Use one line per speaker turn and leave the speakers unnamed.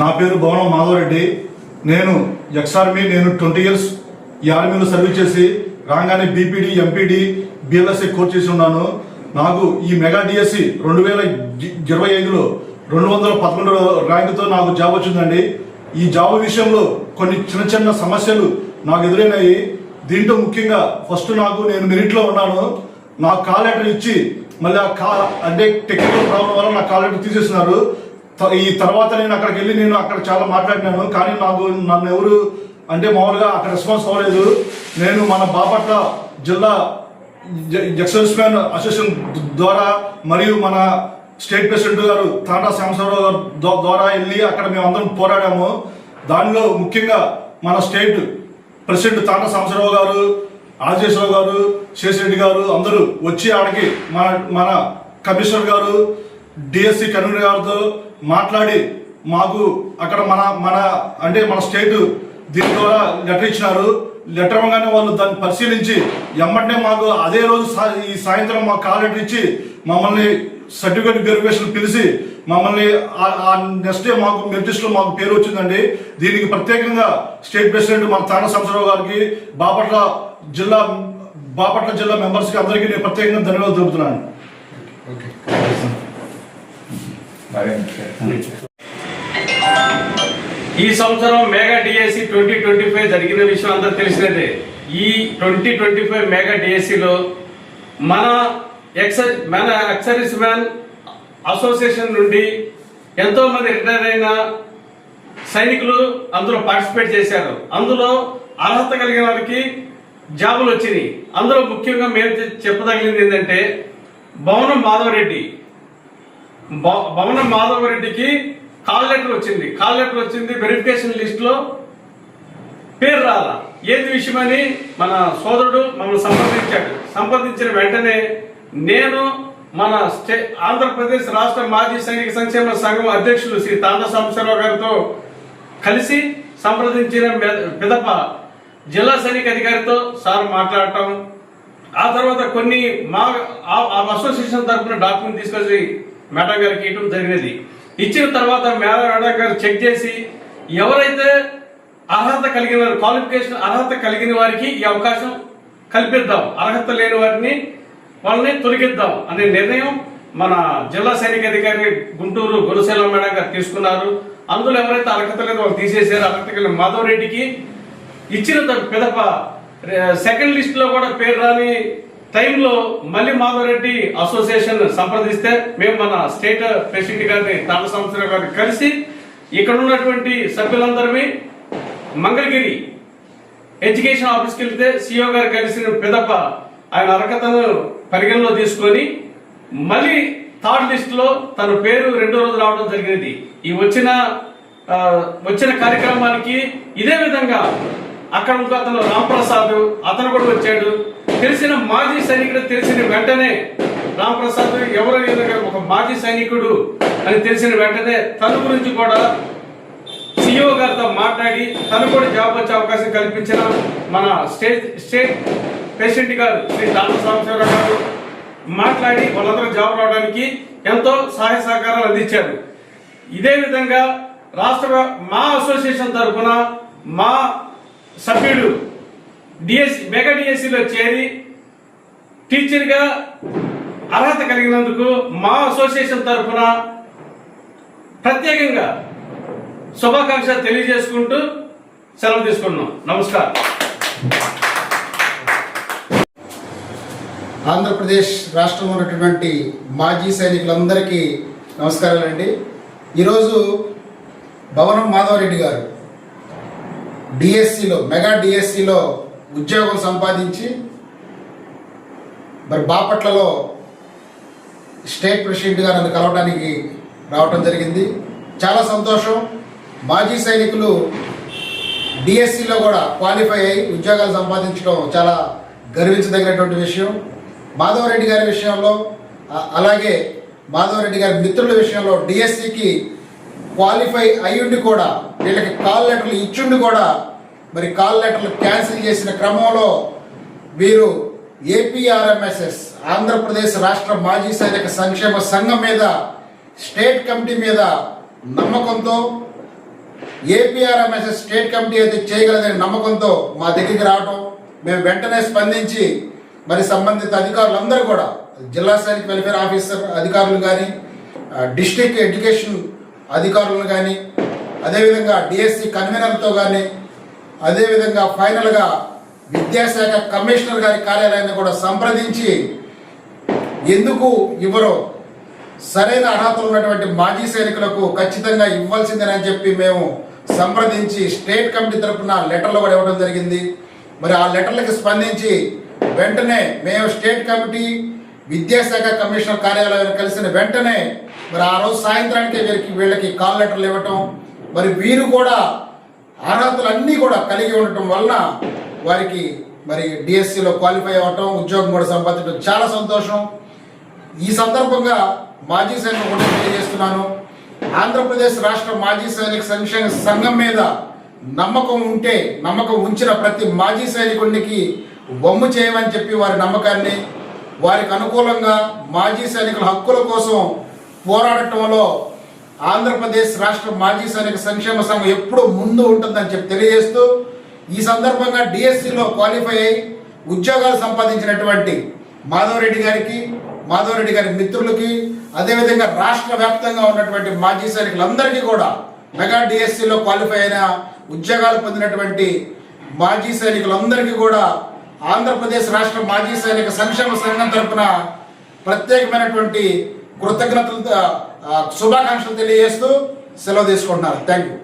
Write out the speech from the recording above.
నా పేరు భవనం మాధవరెడ్డి. నేను ఎక్స్ ఆర్మీ నేను ట్వంటీ ఇయర్స్ ఈ ఆర్మీలో సర్వీస్ చేసి రాగానే బీపీడీ ఎంపీడీ బిఎల్ఎస్ఐ కోర్స్ చేసి ఉన్నాను. నాకు ఈ మెగా డిఎస్సి రెండు వేల ఇరవై ఐదులో రెండు వందల పదకొండు ర్యాంకుతో నాకు జాబ్ వచ్చిందండి. ఈ జాబ్ విషయంలో కొన్ని చిన్న చిన్న సమస్యలు నాకు ఎదురైనాయి. దీంట్లో ముఖ్యంగా ఫస్ట్ నాకు నేను మెరిట్లో ఉన్నాను. నాకు కాల్ లెటర్ ఇచ్చి మళ్ళీ ఆ కా అంటే టెక్నికల్ ప్రాబ్లం వల్ల నా కాల్ లెటర్ తీసేసినారు ఈ తర్వాత నేను అక్కడికి వెళ్ళి నేను అక్కడ చాలా మాట్లాడినాను. కానీ నాకు నన్ను ఎవరు అంటే మామూలుగా అక్కడ రెస్పాన్స్ అవ్వలేదు. నేను మన బాపట్ల జిల్లా ఎక్సైజ్ మ్యాన్ అసోసియేషన్ ద్వారా మరియు మన స్టేట్ ప్రెసిడెంట్ గారు తాటా శ్యామశవరావు గారు ద్వారా వెళ్ళి అక్కడ మేము అందరం పోరాడాము. దానిలో ముఖ్యంగా మన స్టేట్ ప్రెసిడెంట్ తాటా సాంబశివరావు గారు రాజేశ్వరరావు గారు శేషరెడ్డి గారు అందరూ వచ్చి ఆడికి మన మన కమిషనర్ గారు డిఎస్సి కన్వీనర్ గారితో మాట్లాడి మాకు అక్కడ మన మన అంటే మన స్టేట్ దీని ద్వారా లెటర్ ఇచ్చినారు. లెటర్ ఇవ్వగానే వాళ్ళు దాన్ని పరిశీలించి ఎమ్మటనే మాకు అదే రోజు ఈ సాయంత్రం మాకు కాల్ లెటర్ ఇచ్చి మమ్మల్ని సర్టిఫికేట్ వెరిఫికేషన్ పిలిచి మమ్మల్ని ఆ- నెక్స్ట్ డే మాకు మెరిటిస్ట్లో మాకు పేరు వచ్చిందండి. దీనికి ప్రత్యేకంగా స్టేట్ ప్రెసిడెంట్ మన తాన సంవత్సరావు గారికి బాపట్ల జిల్లా బాపట్ల జిల్లా మెంబర్స్కి అందరికీ నేను ప్రత్యేకంగా ధన్యవాదాలు తెలుపుతున్నాను.
ఈ సంవత్సరం mega DSC twenty twenty five జరిగిన విషయం అందరూ తెలిసినదే. ఈ ట్వంటీ ట్వంటీ ఫైవ్ మెగా డిఎస్సిలో మన ఎక్స మన ఎక్సైజ్ మ్యాన్ అసోసియేషన్ నుండి ఎంతో మంది రిటైర్ అయిన సైనికులు అందులో పార్టిసిపేట్ చేశారు. అందులో అర్హత కలిగిన వారికి జాబులు వచ్చినాయి. అందులో ముఖ్యంగా మేము చె- చెప్పదగినది ఏంటంటే భవనం మాధవరెడ్డి. భవనం భవనం మాధవరెడ్డికి కాల్ లెటర్ వచ్చింది. కాల్ లెటర్ వచ్చింది వెరిఫికేషన్ లిస్ట్లో పేరు రాలా. ఏది విషయమని మన సోదరుడు మమ్మల్ని సంప్రదించాడు. సంప్రదించిన వెంటనే నేను మన స్టే ఆంధ్రప్రదేశ్ రాష్ట్ర మాజీ సైనిక సంక్షేమ సంఘం అధ్యక్షులు శ్రీ తాండ సాంబశివరావు గారితో కలిసి సంప్రదించిన పిదప జిల్లా సైనిక అధికారితో సార్ మాట్లాడటం. ఆ తర్వాత కొన్ని మా ఆ- అసోసియేషన్ తరఫున డాక్యుమెంట్ తీసుకొచ్చి మేడం గారికి ఇవ్వడం జరిగినది. ఇచ్చిన తర్వాత మేడం గారు చెక్ చేసి ఎవరైతే అర్హత కలిగిన క్వాలిఫికేషన్ అర్హత కలిగిన వారికి ఈ అవకాశం కల్పిద్దాం. అర్హత లేని వారిని వాళ్ళని తొలగిద్దాం అనే నిర్ణయం మన జిల్లా సైనిక అధికారి గుంటూరు గురుశైలం మేడం గారు తీసుకున్నారు. అందులో ఎవరైతే అర్హత లేదో వాళ్ళు తీసేశారు. అర్హత కలిగిన మాధవ్ రెడ్డికి ఇచ్చిన తర్వాత పిదప సెకండ్ లిస్ట్లో కూడా పేరు రాని టైంలో మళ్ళీ మాధవరెడ్డి అసోసియేషన్ సంప్రదిస్తే మేము మన స్టేట్ ప్రెసిడెంట్ గారిని తాళ సంస్థ గారిని కలిసి ఇక్కడ ఉన్నటువంటి సభ్యులందరినీ మంగళగిరి ఎడ్యుకేషన్ ఆఫీస్కి వెళ్తే సిఓ గారు కలిసిన పెదప్ప ఆయన అర్హతను పరిగణలో తీసుకొని మళ్ళీ థర్డ్ లిస్ట్లో తన పేరు రెండో రోజు రావడం జరిగినది. ఈ వచ్చిన వచ్చిన కార్యక్రమానికి ఇదే విధంగా అక్కడ ఇంకో అతను రాంప్రసాద్ అతను కూడా వచ్చాడు. తెలిసిన మాజీ సైనికుడు తెలిసిన వెంటనే రామప్రసాద్ ఎవరు ఏదో ఒక మాజీ సైనికుడు అని తెలిసిన వెంటనే తన గురించి కూడా సిఇఓ గారితో మాట్లాడి తను కూడా జాబ్ వచ్చే అవకాశం కల్పించిన మన స్టేట్ స్టేట్ ప్రెసిడెంట్ గారు శ్రీ రామస్వామిశ్వరరావు గారు మాట్లాడి వాళ్ళందరూ జాబ్ రావడానికి ఎంతో సహాయ సహకారాలు అందించారు. ఇదే విధంగా రాష్ట్ర మా అసోసియేషన్ తరఫున మా సభ్యుడు డిఎస్సి మెగా డిఎస్సిలో చేరి టీచర్గా అర్హత కలిగినందుకు మా అసోసియేషన్ తరఫున ప్రత్యేకంగా శుభాకాంక్షలు తెలియజేసుకుంటూ సెలవు తీసుకుంటున్నాం. నమస్కారం.
ఆంధ్రప్రదేశ్ రాష్ట్రంలో ఉన్నటువంటి మాజీ సైనికులందరికీ నమస్కారాలండి. ఈరోజు భవనం మాధవరెడ్డి గారు డిఎస్సిలో మెగా డిఎస్సిలో ఉద్యోగం సంపాదించి మరి బాపట్లలో స్టేట్ ప్రెసిడెంట్ గారు నన్ను కలవడానికి రావటం జరిగింది. చాలా సంతోషం. మాజీ సైనికులు డిఎస్సిలో కూడా క్వాలిఫై అయి ఉద్యోగాలు సంపాదించడం చాలా గర్వించదగినటువంటి విషయం. మాధవరెడ్డి గారి విషయంలో అలాగే మాధవరెడ్డి గారి మిత్రుల విషయంలో డిఎస్సికి క్వాలిఫై అయ్యుండి కూడా వీళ్ళకి కాల్ లెటర్లు ఇచ్చుండి కూడా మరి కాల్ లెటర్లు క్యాన్సిల్ చేసిన క్రమంలో వీరు ఏపీఆర్ఎంఎస్ఎస్ ఆంధ్రప్రదేశ్ రాష్ట్ర మాజీ సైనిక సంక్షేమ సంఘం మీద స్టేట్ కమిటీ మీద నమ్మకంతో ఏపీఆర్ఎంఎస్ఎస్ స్టేట్ కమిటీ అయితే చేయగలదనే నమ్మకంతో మా దగ్గరికి రావటం మేము వెంటనే స్పందించి మరి సంబంధిత అధికారులందరూ కూడా జిల్లా సైనిక వెల్ఫేర్ ఆఫీసర్ అధికారులు కానీ డిస్ట్రిక్ట్ ఎడ్యుకేషన్ అధికారులను కానీ అదేవిధంగా డిఎస్సి కన్వీనర్తో కానీ అదేవిధంగా ఫైనల్గా విద్యాశాఖ కమిషనర్ గారి కార్యాలయాన్ని కూడా సంప్రదించి ఎందుకు ఇవ్వరో సరైన అర్హతలు ఉన్నటువంటి మాజీ సైనికులకు ఖచ్చితంగా ఇవ్వాల్సిందేనని చెప్పి మేము సంప్రదించి స్టేట్ కమిటీ తరపున లెటర్లు కూడా ఇవ్వడం జరిగింది. మరి ఆ లెటర్లకు స్పందించి వెంటనే మేము స్టేట్ కమిటీ విద్యాశాఖ కమిషనర్ కార్యాలయం కలిసిన వెంటనే మరి ఆ రోజు సాయంత్రానికి వీరికి వీళ్ళకి కాల్ లెటర్లు ఇవ్వటం. మరి వీరు కూడా అర్హతలన్నీ కూడా కలిగి ఉండటం వలన వారికి మరి డిఎస్సిలో క్వాలిఫై అవ్వటం ఉద్యోగం కూడా సంపాదించడం చాలా సంతోషం. ఈ సందర్భంగా మాజీ సైనిక కూడా తెలియజేస్తున్నాను. ఆంధ్రప్రదేశ్ రాష్ట్ర మాజీ సైనిక సంక్షేమ సంఘం మీద నమ్మకం ఉంటే నమ్మకం ఉంచిన ప్రతి మాజీ సైనికుడికి వమ్ము చేయమని చెప్పి వారి నమ్మకాన్ని వారికి అనుకూలంగా మాజీ సైనికుల హక్కుల కోసం పోరాడటంలో ఆంధ్రప్రదేశ్ రాష్ట్ర మాజీ సైనిక సంక్షేమ సంఘం ఎప్పుడూ ముందు ఉంటుందని చెప్పి తెలియజేస్తూ ఈ సందర్భంగా డిఎస్సిలో క్వాలిఫై అయి ఉద్యోగాలు సంపాదించినటువంటి మాధవరెడ్డి గారికి మాధవరెడ్డి గారి మిత్రులకి అదేవిధంగా రాష్ట్ర వ్యాప్తంగా ఉన్నటువంటి మాజీ సైనికులందరికీ కూడా మెగా డిఎస్సిలో క్వాలిఫై అయిన ఉద్యోగాలు పొందినటువంటి మాజీ సైనికులందరికీ కూడా ఆంధ్రప్రదేశ్ రాష్ట్ర మాజీ సైనిక సంక్షేమ సంఘం తరపున ప్రత్యేకమైనటువంటి కృతజ్ఞతలు శుభాకాంక్షలు తెలియజేస్తూ సెలవు తీసుకుంటున్నారు. Thank you